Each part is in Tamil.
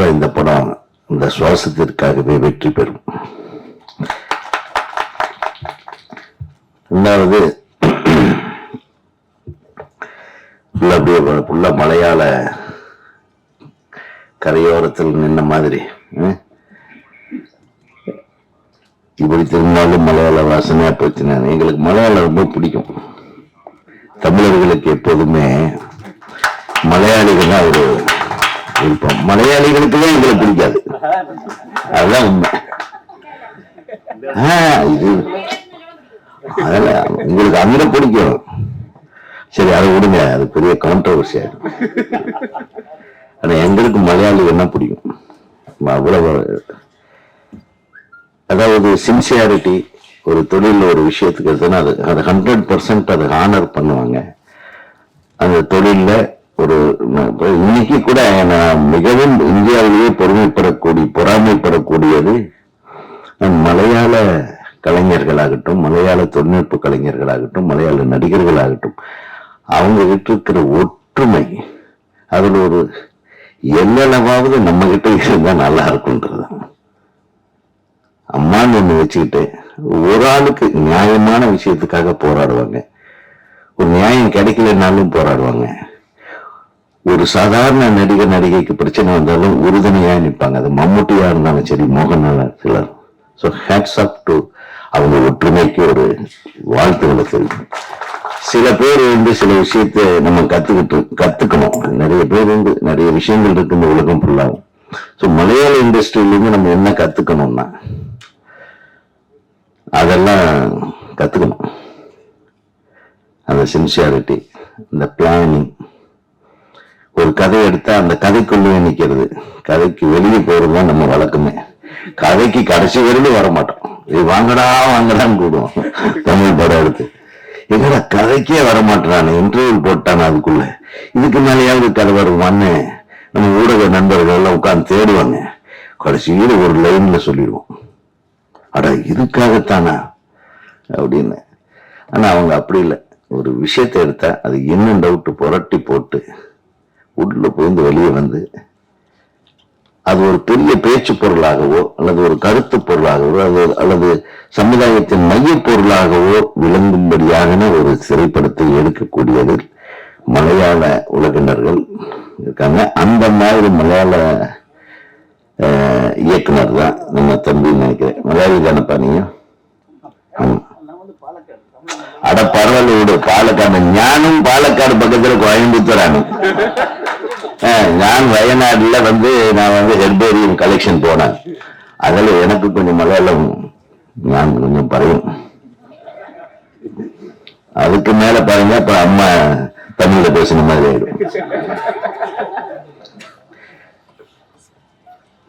கண்டிப்பா இந்த படம் இந்த சுவாசத்திற்காகவே வெற்றி பெறும். ரெண்டாவது அப்படியே மலையாள கரையோரத்தில் நின்ன மாதிரி இப்படி திரும்பினாலும் மலையாள வாசனையா போச்சுன்னா எங்களுக்கு மலையாளம் ரொம்ப பிடிக்கும். தமிழர்களுக்கு எப்போதுமே மலையாளிகள் தான் ஒரு விருப்பம் மலையாளிகளுக்கு தான் எங்களை பிடிக்காது. அதுதான் உண்மை. ஆ, இது அதில் உங்களுக்கு அங்க பிடிக்கும். சரி அதை விடுங்க. அது பெரிய கான்ட்ரவர்சி ஆகிடும் ஆனால் எங்களுக்கு மலையாளி என்ன பிடிக்கும்? அவ்வளவு அதாவது சின்சியாரிட்டி ஒரு தொழிலில் ஒரு விஷயத்துக்கு எடுத்தோன்னா அது அது ஹண்ட்ரட் பர்சன்ட் அதை ஹானர் பண்ணுவாங்க. அந்த தொழிலில் ஒரு இன்னைக்கு கூட நான் மிகவும் இந்தியாவிலேயே பொறுமைப்படக்கூடிய பொறாமைப்படக்கூடியது மலையாள கலைஞர்களாகட்டும் மலையாள தொழில்நுட்ப கலைஞர்களாகட்டும் மலையாள நடிகர்களாகட்டும் அவங்க கிட்ட இருக்கிற ஒற்றுமை அதில் ஒரு எல்லளவாவது நம்ம கிட்ட இருந்தால் நல்லா இருக்கும்ன்றது. அம்மான்னு ஒன்று வச்சுக்கிட்டு ஒரு ஆளுக்கு நியாயமான விஷயத்துக்காக போராடுவாங்க. ஒரு நியாயம் கிடைக்கலனாலும் போராடுவாங்க. ஒரு சாதாரண நடிகர் நடிகைக்கு பிரச்சனை வந்தாலும் உறுதுணையா நிற்பாங்க அது மம்முட்டியா இருந்தாலும் சரி மோகன்லால் சிலர். ஸோ ஹேட்ஸ் அப் டு அவங்க ஒற்றுமைக்கு ஒரு வாழ்த்துக்களை தெரியும் சில பேர் வந்து சில விஷயத்தை நம்ம கத்துக்கிட்டு கத்துக்கணும். நிறைய பேர் வந்து நிறைய விஷயங்கள் இருக்கு இந்த உலகம் ஃபுல்லாகும் ஸோ மலையாள இண்டஸ்ட்ரியில இருந்து நம்ம என்ன கத்துக்கணும்னா அதெல்லாம் கத்துக்கணும். அந்த சின்சியாரிட்டி இந்த பிளானிங் ஒரு கதை எடுத்தா அந்த கதைக்குள்ளேயே நிக்கிறது. கதைக்கு வெளியே போறது தான் நம்ம வழக்கமே. கதைக்கு கடைசி வரையிலும் வர மாட்டோம் இது வாங்கடா வாங்கடான்னு கூடுவோம் தமிழ் படம் எடுத்து. என்னடா கதைக்கே வர மாட்டேறானு இன்டர்வியூ போட்டான் அதுக்குள்ள. இதுக்கு மேலேயாவது கதை வருவான்னு நம்ம ஊடக நண்பர்கள் எல்லாம் உட்கார்ந்து தேடுவாங்க. கடைசியில் ஒரு லைன்ல சொல்லிடுவோம். அட இதுக்காகத்தானா? அப்படின்னு. ஆனா அவங்க அப்படி இல்லை. ஒரு விஷயத்தை எடுத்தா அது இன்னும் டவுட் புரட்டி போட்டு உள்ளே புகுந்து வெளியே வந்து அது ஒரு பெரிய பேச்சு பொருளாகவோ அல்லது ஒரு கருத்து பொருளாகவோ அல்லது அல்லது சமுதாயத்தின் மைய பொருளாகவோ விளங்கும்படியான ஒரு திரைப்படத்தை எடுக்கக்கூடியதில் மலையாள உலகினர்கள் இருக்காங்க. அந்த மாதிரி மலையாள இயக்குனர் தான் நம்ம தம்பின்னு நினைக்கிறேன். மலையாளி தானப்பா நீங்க அட பரவாயில்ல விடு. பாலக்காடு ஞானும் பாலக்காடு பக்கத்துல கோயம்புத்தூரானு நான் வயநாடுல வந்து நான் வந்து ஹெர்பேரியம் கலெக்ஷன் போனேன். அதில் எனக்கு கொஞ்சம் மலையாளம் நான் கொஞ்சம் பறையும் அதுக்கு மேல பாருங்க அப்ப அம்மா தமிழ்ல பேசின மாதிரி ஆயிடும்.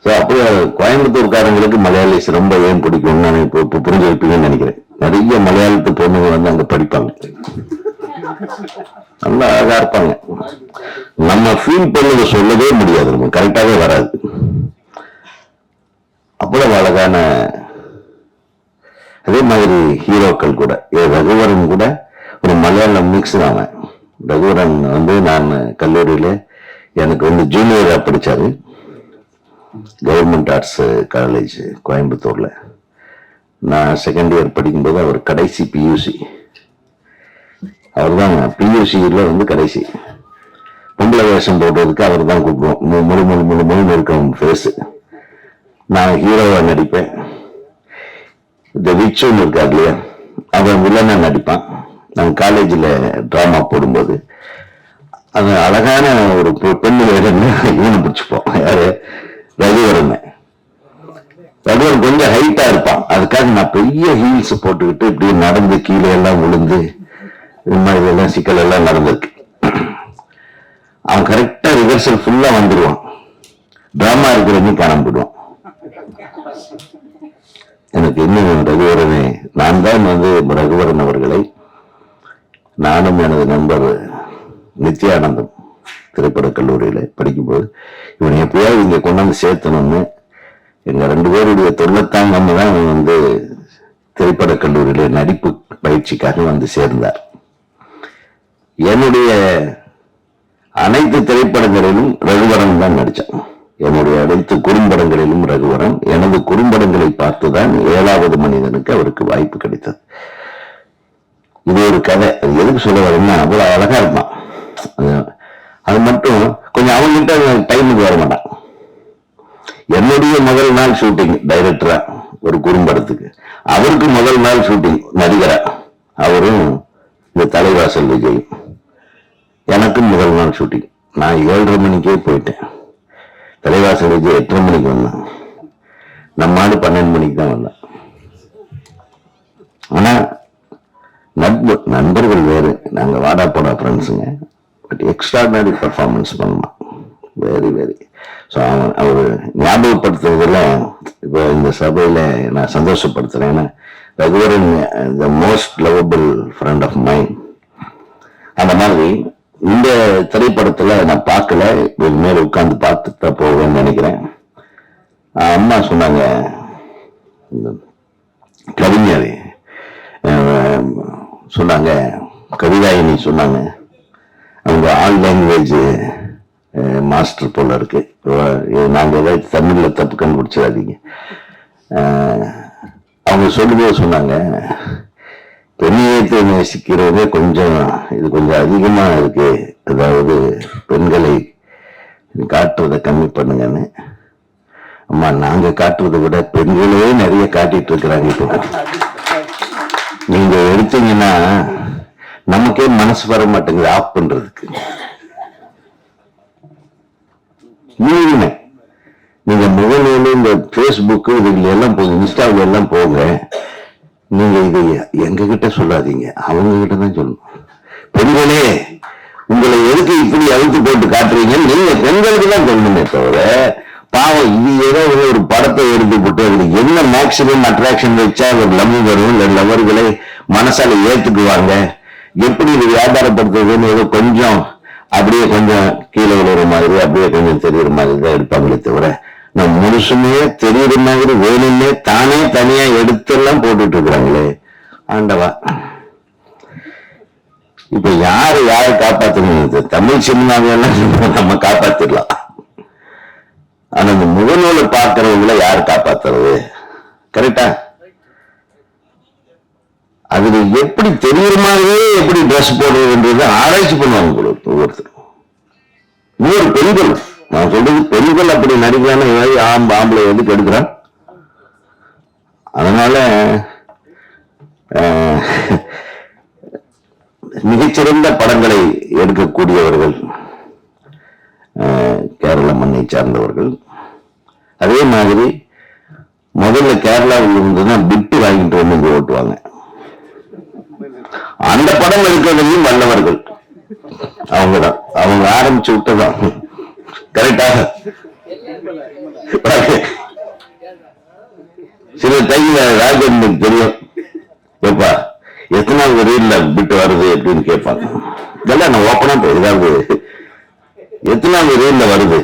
ஸோ அப்படியே கோயம்புத்தூர்காரங்களுக்கு மலையாளிஸ் ரொம்ப ஏன் பிடிக்கும்னு நான் இப்போ இப்போ புரிஞ்சிருப்பீங்கன்னு நினைக்கிறேன். நிறைய மலையாளத்து பொண்ணுங்க வந்து அங்க படிப்பாங்க. நல்லா அழகா இருப்பாங்க. நம்ம ஃபீல் பண்ணதை சொல்லவே முடியாது நம்ம. கரெக்டாகவே வராது. அவ்வளவு அழகான அதே மாதிரி ஹீரோக்கள் கூட. ஏ ரகுவரன் கூட ஒரு மலையாளம் மிக்ஸ் அவன். ரகுவரன் வந்து நான் கல்லூரியில எனக்கு வந்து ஜூனியராக படித்தார் கவர்மெண்ட் ஆர்ட்ஸ் காலேஜ் கோயம்புத்தூரில். நான் செகண்ட் இயர் படிக்கும்போது அவர் கடைசி பியூசி அவர் தான் பியூசியில் வந்து கடைசி. பொம்பளை வேஷம் போடுறதுக்கு அவர் தான் கூப்பிடுவோம். மு- முழு முழு முழு இருக்கும் ஃபேஸு நான் ஹீரோவாக நடிப்பேன். இந்த விச்சுன்னு இருக்கார் இல்லையா? அவன் வில்லனாக நடிப்பான். நான் காலேஜில் ட்ராமா போடும்போது. அது அழகான ஒரு பெண்ணு பெண் வேடம் இவனை பிடிச்சிப்போம். யாரு? ரகுவரன். ரகுவரன் கொஞ்சம் ஹைட்டாக இருப்பான். அதுக்காக நான் பெரிய ஹீல்ஸ் போட்டுக்கிட்டு இப்படி நடந்து கீழே எல்லாம் விழுந்து இந்த மாதிரி எல்லாம் சிக்கல் எல்லாம் நடந்திருக்கு. அவன் கரெக்டா ரிஹர்சல் ஃபுல்லா வந்துடுவான் ட்ராமா இருக்கிறவங்க காணாம எனக்கு இன்னும் ரகுவரனே? நான் தான் வந்து ரகுவரன் அவர்களை நானும் எனது நண்பர் நித்யானந்தம் திரைப்படக் கல்லூரியில படிக்கும்போது இவனை எப்படியாவது இங்க கொண்டாந்து சேர்த்தணும்னு எங்க ரெண்டு பேருடைய தொல்லத்தாங்காம தான் இவன் வந்து திரைப்படக் கல்லூரியில நடிப்பு பயிற்சிக்காக வந்து சேர்ந்தார். என்னுடைய அனைத்து திரைப்படங்களிலும் ரகுவரன் தான் நடிச்சான். என்னுடைய அனைத்து குறும்படங்களிலும் ரகுவரன் எனது குறும்படங்களை பார்த்துதான் ஏழாவது மனிதனுக்கு அவருக்கு வாய்ப்பு கிடைத்தது. இது ஒரு கதை. எதுக்கு சொல்ல வரேன்னா அவ்வளவு அழகா இருப்பான் அது- மட்டும் கொஞ்சம் அவங்ககிட்ட டைமுக்கு வர மாட்டான். என்னுடைய முதல் நாள் ஷூட்டிங் டைரக்டரா ஒரு குறும்படத்துக்கு. அவருக்கு முதல் நாள் ஷூட்டிங் நடிகரா. அவரும் இந்த தலைவாசல் விஜயும் எனக்கும் முதல் நாள் ஷூட்டிங் நான் ஏழரை மணிக்கே போயிட்டேன். தலைவாசலுக்கு எட்டரை மணிக்கு வந்தேன். நம்ம ஆடு பன்னெண்டு மணிக்கு தான் வந்தேன் ஆனால் நட்பு நண்பர்கள் வேறு. நாங்கள் வாடா போடா ஃப்ரெண்ட்ஸுங்க பட் எக்ஸ்ட்ராடினரி பர்ஃபார்மன்ஸ் பண்ணலாம் வெரி வெரி ஸோ அவன் அவர் ஞாபகப்படுத்துறதுல இப்போ இந்த சபையில் நான் சந்தோஷப்படுத்துகிறேன்னா ஏன்னா Raghuvaran the most lovable friend of mind அந்த மாதிரி இந்த திரைப்படத்துல நான் பார்க்கல. இது மேல உட்காந்து பார்த்துட்டு தான் போவேன்னு நினைக்கிறேன். அம்மா சொன்னாங்க கவிஞர் சொன்னாங்க கவிதாயினி சொன்னாங்க. அவங்க ஆல் லாங்குவேஜ் மாஸ்டர் போல இருக்கு. நாங்கள் ஏதாவது தமிழில் தப்பு கண்டுபிடிச்சிடாதீங்க. அவங்க சொல்லும்போது சொன்னாங்க. பெண்ணியத்தை நேசிக்கிறது கொஞ்சம் இது கொஞ்சம் அதிகமா இருக்கு. அதாவது பெண்களை காட்டுறதை கம்மி பண்ணுங்கன்னு. அம்மா நாங்கள் காட்டுறதை விட பெண்களே நிறைய காட்டிட்டு இருக்கிறாங்க இப்போ. நீங்க எடுத்தீங்கன்னா நமக்கே மனசு வர மாட்டேங்குது ஆஃப் பண்றதுக்கு. நீங்க நீங்க இந்த பேஸ்புக் இதுல எல்லாம் போங்க இன்ஸ்டாவில் எல்லாம் போங்க. நீங்க இதை எங்ககிட்ட சொல்லாதீங்க. அவங்க கிட்ட தான் சொல்லணும். பெண்களே உங்களை எதுக்கு இப்படி அழுத்து போட்டு காட்டுறீங்கன்னு நீங்க பெண்களுக்கு தான் சொல்லணுமே தவிர பாவம் இது ஏதோ ஒரு படத்தை எடுத்து போட்டு அதுல என்ன மேக்சிமம் அட்ராக்ஷன் வச்சா ஒரு லவ் வரும்? இல்ல லவர்களை மனசால ஏத்துக்குவாங்க? எப்படி இது வியாபாரப்படுத்துறதுன்னு ஏதோ கொஞ்சம் அப்படியே கொஞ்சம் கீழே விழுற மாதிரி அப்படியே கொஞ்சம் தெரியுற மாதிரி தான் எடுப்பாங்களே தவிர நான் முழுசுமே தெரியுற மாதிரி வேணுமே தானே தனியா எடுத்தெல்லாம் போட்டுட்டு இருக்கிறாங்களே ஆண்டவா. இப்ப யாரு யாரை காப்பாத்தணும்? தமிழ் சினிமாவெல்லாம் நம்ம காப்பாத்திடலாம். ஆனா இந்த முகநூலை பார்க்கறவங்கள யார் காப்பாத்துறது? கரெக்டா? அதுல எப்படி தெரியுற மாதிரியே எப்படி ட்ரெஸ் போடுறதுன்றது ஆராய்ச்சி பண்ணுவாங்க போல ஒவ்வொருத்தரும். இன்னொரு பெண்கள். நான் சொல்றது பெண்கள் அப்படி நடிக்கிறான ஆம் ஆம்பளை வந்து கெடுக்கிறான். அதனால மிகச்சிறந்த படங்களை எடுக்கக்கூடியவர்கள் கேரள மண்ணை சார்ந்தவர்கள். அதே மாதிரி முதல்ல கேரளாவில் இருந்துன்னா பிட்டு வாங்கிட்டு வந்து ஓட்டுவாங்க. அந்த படம் எடுக்கிறதையும் வல்லவர்கள். அவங்கதான். அவங்க ஆரம்பிச்சு விட்டதான் கரெக்டாக. சில டைம்ல ராஜன் தெரியும். ஏப்பா எத்தனாவது ரீல்ல விட்டு வருது அப்படின்னு கேட்பாங்க. இதெல்லாம் நான் ஓப்பனா ஏதாவது எத்தனாவது ரீல்ல வருது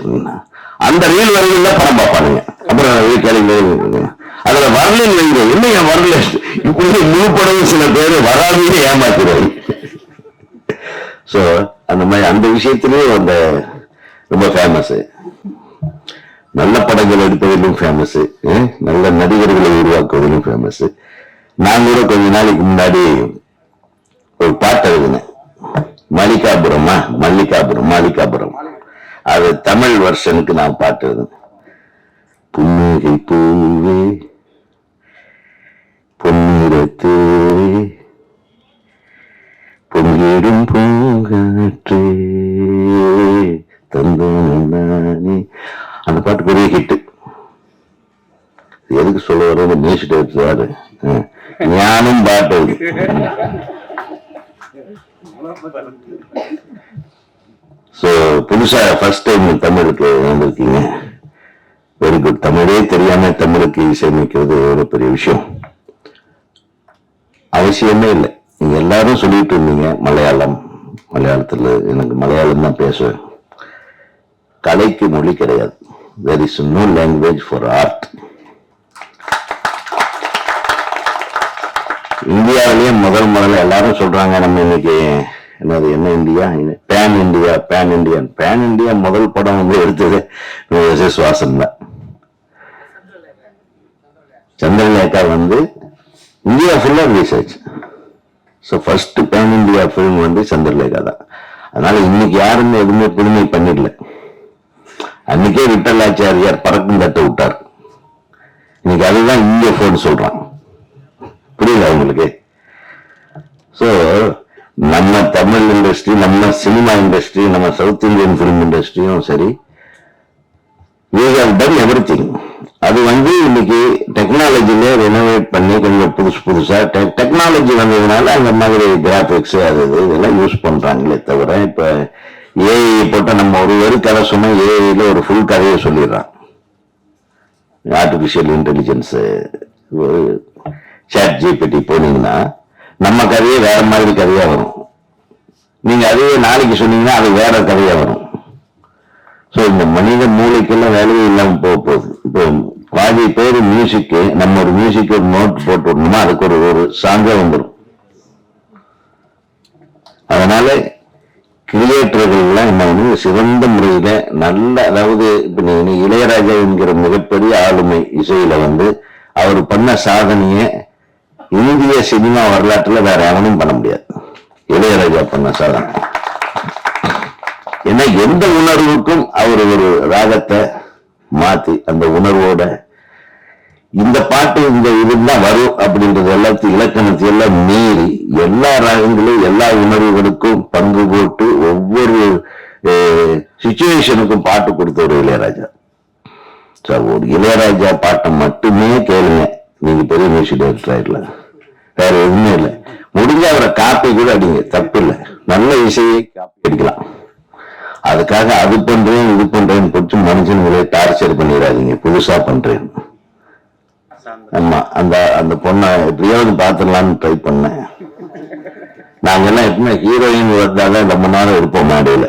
அந்த ரீல் வருதுன்னா படம் பார்ப்பானுங்க. அப்புறம் கேள்வி அதுல வரலன்னு வைங்க. என் வரல? இப்படி முழு படமும் சில பேர் வராதுன்னு ஏமாத்துறாரு சோ அந்த மாதிரி அந்த விஷயத்திலேயே அந்த ரொம்ப ஃபேமஸ் நல்ல படங்கள் எடுப்பதிலும் ஃபேமஸ் நல்ல நடிகர்களை உருவாக்குவதிலும் ஃபேமஸ் நான் கூட கொஞ்ச நாளைக்கு முன்னாடி ஒரு பாட்டு எழுதினேன். மல்லிகாபுரமா? மல்லிகாபுரம் மாளிகாபுரம் அது தமிழ் வருஷனுக்கு நான் பாட்டு எழுதினேன். புன்னகை பூவே பொன்னிறத்தேவே பொங்கிடும் பூங்காற்றே. தந்தானே. அந்த பாட்டு பெரிய ஹிட்டு எதுக்கு சொல்ல வர மியூசிக் எடுத்துவாரு ஞானம் பாட்டு ஸோ புதுசாக ஃபர்ஸ்ட் டைம் தமிழுக்கு வந்திருக்கீங்க. வெரி குட் தமிழே தெரியாம தமிழுக்கு இசையமைக்கிறது ஒரு பெரிய விஷயம். அவசியமே இல்லை. நீங்கள் எல்லாரும் சொல்லிட்டு இருந்தீங்க மலையாளம். மலையாளத்தில் எனக்கு மலையாளம் தான் பேசுவேன். கலைக்கு மொழி கிடையாது. There is no language for art இந்தியாவிலேயே முதல் முதல்ல எல்லாரும் சொல்றாங்க நம்ம இன்னைக்கு என்னது என்ன India? Pan India pan India pan India முதல் படம் வந்து எடுத்தது எஸ் எஸ் வாசன் தான். சந்திரலேகா வந்து இந்தியா ஃபுல்லா research so first pan India film வந்து சந்திரலேகா தான். அதனால இன்னைக்கு யாருமே எதுவுமே புதுமை பண்ணிடல. அன்னைக்கே விட்டலாச்சாரியார் பறக்கும் தட்டை விட்டார். இன்னைக்கு அதுதான் இந்திய போன் சொல்றான் புரியுதா உங்களுக்கு? ஸோ நம்ம தமிழ் இண்டஸ்ட்ரி நம்ம சினிமா இண்டஸ்ட்ரி நம்ம சவுத் இந்தியன் ஃபிலிம் இண்டஸ்ட்ரியும் சரி we have அது வந்து இன்னைக்கு டெக்னாலஜியில ரெனோவேட் பண்ணி கொஞ்சம் புதுசு புதுசா டெக்னாலஜி வந்ததுனால அந்த மாதிரி கிராபிக்ஸ் அது இதெல்லாம் யூஸ் பண்றாங்களே தவிர இப்போ ஏஐ போட்ட நம்ம ஒரு ஒரு கதை சொன்னா ஏஐல ஒரு ஃபுல் கதையை சொல்லிடுறான். ஆர்டிபிஷியல் இன்டெலிஜென்ஸு ஒரு சாட் ஜிபிடி போனீங்கன்னா நம்ம கதையே வேற மாதிரி கதையா வரும். நீங்க அதையே நாளைக்கு சொன்னீங்கன்னா அது வேற கதையா வரும். ஸோ இந்த மனித மூளைக்கெல்லாம் வேலையே இல்லாமல் போக போகுது. இப்போ பாதி பேர் மியூசிக்கு நம்ம ஒரு மியூசிக் ஒரு நோட் போட்டு விடணுமா அதுக்கு ஒரு ஒரு சாங்கே வந்துடும் அதனால கிரியேட்டர்கள்லாம் என்ன வந்து சிறந்த முறையில நல்ல அதாவது இப்ப நீங்க இளையராஜா என்கிற மிகப்பெரிய ஆளுமை இசையில வந்து அவர் பண்ண சாதனைய இந்திய சினிமா வரலாற்றுல வேற எவனும் பண்ண முடியாது. இளையராஜா பண்ண சாதனை. ஏன்னா எந்த உணர்வுக்கும் அவர் ஒரு ராகத்தை மாத்தி அந்த உணர்வோட இந்த பாட்டு இந்த இதுதான் வரும் அப்படின்றது எல்லாத்தையும் இலக்கணத்தை எல்லாம் மீறி எல்லா ராகங்களும் எல்லா உணர்வுகளுக்கும் பங்கு போட்டு ஒவ்வொரு சுச்சுவேஷனுக்கும் பாட்டு கொடுத்த ஒரு இளையராஜா. சார் ஒரு இளையராஜா பாட்டை மட்டுமே கேளுங்க. நீங்க பெரிய மியூசிக் டைரக்டர் ஆயிடலாம் வேற எதுவுமே இல்லை. முடிஞ்ச அவரை காப்பி கூட அடிங்க. தப்பு இல்லை. நல்ல இசையை காப்பி அடிக்கலாம். அதுக்காக அது பண்றேன் இது பண்றேன்னு பிடிச்சி மனுஷனுங்களே டார்ச்சர் பண்ணிடாதீங்க. புதுசா பண்றேன் ஆமா அந்த அந்த பொண்ணை எப்படியாவது பாத்துடலாம்னு ட்ரை பண்ணேன். நாங்கெல்லாம் எப்பவுமே ஹீரோயின் வந்தாதான் ரொம்ப நேரம் இருப்போம் மேடையில.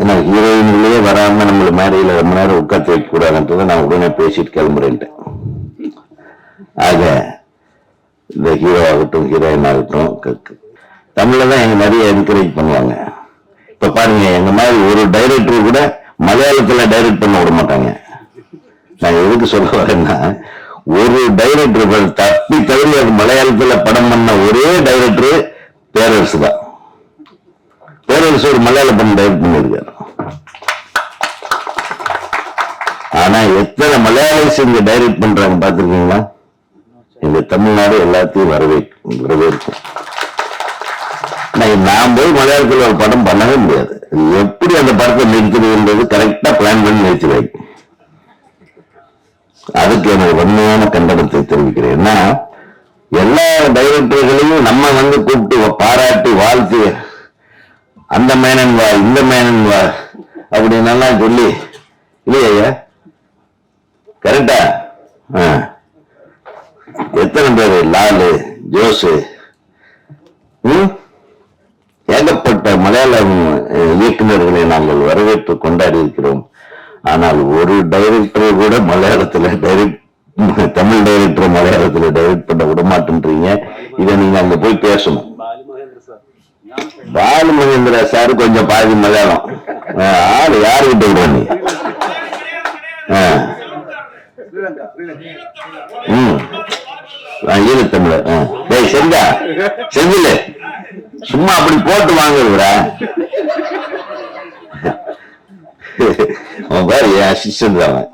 ஏன்னா ஹீரோயின்களே வராம நம்மள மேடையில ரொம்ப நேரம் உட்காந்து வைக்க கூடாதுன்றதை நான் உடனே பேசிட்டு கிளம்புறேன்ட்டு. ஆக இந்த ஹீரோ ஆகட்டும் ஹீரோயின் ஆகட்டும் தமிழ்ல தான் எங்க நிறைய என்கரேஜ் பண்ணுவாங்க. இப்ப பாருங்க எங்க மாதிரி ஒரு டைரக்டர் கூட மலையாளத்துல டைரக்ட் பண்ண விட மாட்டாங்க. நான் எதுக்கு சொல்ல வரேன்னா ஒரு டைரக்டர் தப்பி தவறி அது மலையாளத்துல படம் பண்ண ஒரே டைரக்டர் பேரரசு தான் பேரரசு ஒரு மலையாள படம் டைரக்ட் பண்ணியிருக்காரு. ஆனா எத்தனை மலையாளிஸ் இங்க டைரக்ட் பண்றாங்க பாத்திருக்கீங்களா இந்த தமிழ்நாடு எல்லாத்தையும் வரவேற்கும் வரவேற்கும். நான் நான் போய் மலையாளத்தில் ஒரு படம் பண்ணவே முடியாது. எப்படி அந்த படத்தை நிறுத்துறதுன்றது கரெக்டா பிளான் பண்ணி நிறுத்துவேன். அதுக்கு எனக்கு உண்மையான கண்டனத்தை தெரிவிக்கிறேன். ஏன்னா எல்லா டைரக்டர்களையும் நம்ம வந்து கூப்பிட்டு பாராட்டி வாழ்த்து அந்த மேனன் வா இந்த மேனன் வா அப்படின்னெல்லாம் சொல்லி இல்லையா கரெக்டா ஆ. எத்தனை பேர்? லாலு ஜோஸு ம்? மலையாளம் இயக்குநர்களை நாங்கள் வரவேற்று கொண்டாடி இருக்கிறோம் ஆனால் ஒரு டைரக்டரை கூட மலையாளத்துல டைரக்ட் தமிழ் டைரக்டர் மலையாளத்துல டைரக்ட் பண்ண விட மாட்டேன்றீங்க இதை நீங்க அங்க போய் பேசணும். பாலு மகேந்திரா சார் கொஞ்சம் பாதி மலையாளம். ஆள் ஆளு யாருக்கிட்ட விடுற நீ அஹ். ம். அஹ், ஈழத்தமிழர் அஹ். டேய் சும்மா அப்படி போட்டு வாங்குறா அவன் பாரு என் அசிஸ்டன்ட் அவன்.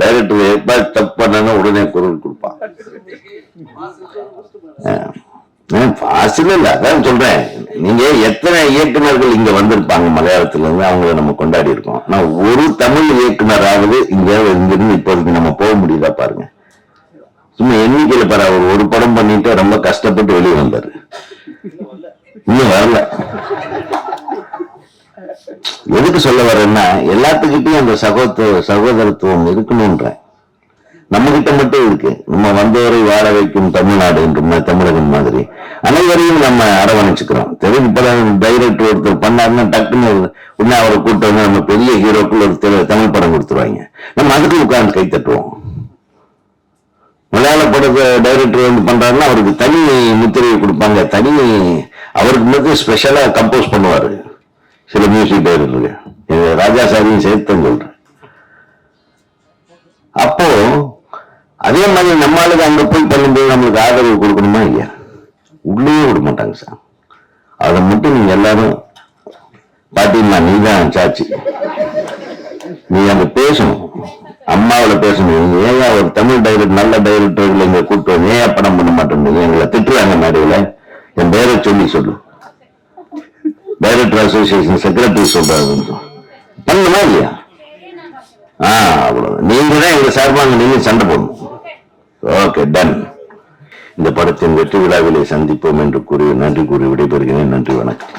டைரக்டர் எப்ப தப்பு பண்ணாலும் உடனே குரல் கொடுப்பான். ஃபாசில் இல்லை அதான் சொல்றேன். நீங்க எத்தனை இயக்குநர்கள் இங்க வந்திருப்பாங்க மலையாளத்துல இருந்து அவங்கள நம்ம கொண்டாடி இருக்கோம். நான் ஒரு தமிழ் இயக்குனராவது இங்க இங்கிருந்து இப்போதைக்கு நம்ம போக முடியுதா பாருங்க. சும்மா எண்ணிக்கையில பாரு அவர் ஒரு படம் பண்ணிட்டு ரொம்ப கஷ்டப்பட்டு வெளியே வந்தாரு. இன்னும் வரல. எதுக்கு சொல்ல வரேன்னா எல்லாத்துக்கிட்டையும் அந்த சகோதர சகோதரத்துவம் இருக்கணும்ன்ற. நம்ம கிட்ட மட்டும் இருக்கு. நம்ம வந்தவரை வாழ வைக்கும் தமிழ்நாடு என்ற தமிழகம் மாதிரி. அனைவரையும் நம்ம அரவணைச்சுக்கிறோம். தெரிஞ்சு படம் டைரக்டர் ஒருத்தர் பண்ணாருன்னா டக்குன்னு உடனே அவரை கூட்டம் வந்து நம்ம பெரிய ஹீரோக்குள்ள ஒரு தமிழ் படம் கொடுத்துருவாங்க. நம்ம அதுக்கு உட்கார்ந்து கை தட்டுவோம். டைரக்டர் வந்து பண்றாருன்னா அவருக்கு தனி முத்திரையை கொடுப்பாங்க. தனி அவருக்கு மட்டும் ஸ்பெஷலா கம்போஸ் பண்ணுவாரு. சில மியூசிக் டைரக்டருக்கு இது ராஜா சாரியும் சேர்த்து சொல்றேன். அப்போ அதே மாதிரி நம்ம ஆளுக்கு அங்க போய் பண்ணும்போது நம்மளுக்கு ஆதரவு கொடுக்கணுமா இல்லையா? உள்ளே விட மாட்டாங்க சார். அதை மட்டும் நீங்க எல்லாரும் பாத்தீங்கன்னா நீ தான் சாட்சி. நீ அங்க பேசணும். அம்மாவில பேசணும். ஏன் ஒரு தமிழ் டைரக்டர் நல்ல டைரக்டர்களை இங்க கூட்டு வந்து ஏன் படம் பண்ண மாட்டேன் எங்களை திட்டுறாங்க நடுவில் என் பேரை சொல்லி சொல்லு. டைரக்டர் அசோசியேஷன் செக்ரட்டரி சொல்றாரு பண்ணணுமா இல்லையா? ஆ அவ்வளோ நீங்க தான் எங்க சார்பாக நீங்க சண்டை போடணும். ஓகே டன் இந்த படத்தின் வெற்றி விழாவிலே சந்திப்போம் என்று கூறி நன்றி கூறி விடைபெறுகிறேன். நன்றி வணக்கம்.